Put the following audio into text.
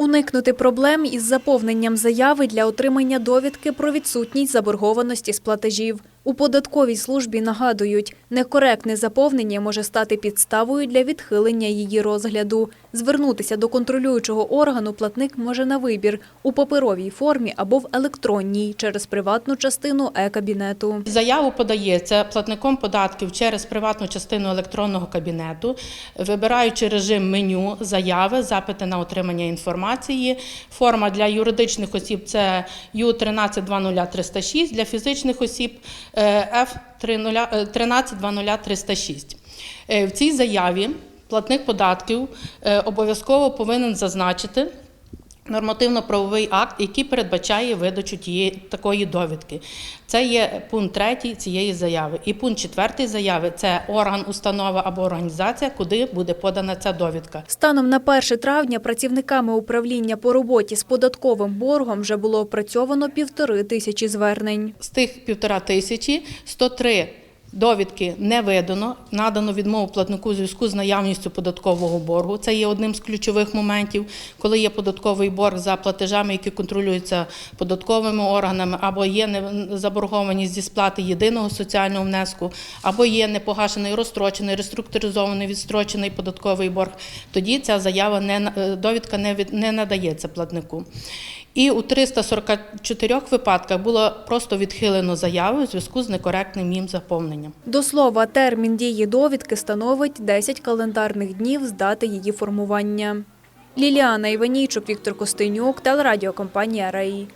Уникнути проблем із заповненням заяви для отримання довідки про відсутність заборгованості з платежів. У податковій службі нагадують, некоректне заповнення може стати підставою для відхилення її розгляду. Звернутися до контролюючого органу платник може на вибір у паперовій формі або в електронній через приватну частину е-кабінету. Заяву подається платником податків через приватну частину електронного кабінету, вибираючи режим меню, заяви, запити на отримання інформації. Форма для юридичних осіб це Ю1320306, для фізичних осіб е, F1320306. Е, В цій заяві платник податків е, обов'язково повинен зазначити нормативно-правовий акт, який передбачає видачу тієї такої довідки. Це є пункт третій цієї заяви. І пункт четвертий заяви це орган, установа або організація, куди буде подана ця довідка. Станом на 1 травня працівниками управління по роботі з податковим боргом вже було опрацьовано півтори тисячі звернень. З тих півтора тисячі 103 довідки не видано, надано відмову платнику у зв'язку з наявністю податкового боргу. Це є одним з ключових моментів, коли є податковий борг за платежами, які контролюються податковими органами, або є заборгованість зі сплати єдиного соціального внеску, або є непогашений розстрочений, реструктуризований, відстрочений податковий борг. Тоді ця заява не е, довідка не від не надається платнику. І у 344 випадках було просто відхилено заяви у зв'язку з некоректним їм заповненням. До слова, термін дії довідки становить 10 календарних днів з дати її формування. Ліліана Іванійчук, Віктор Костенюк, телерадіокомпанія «Раї».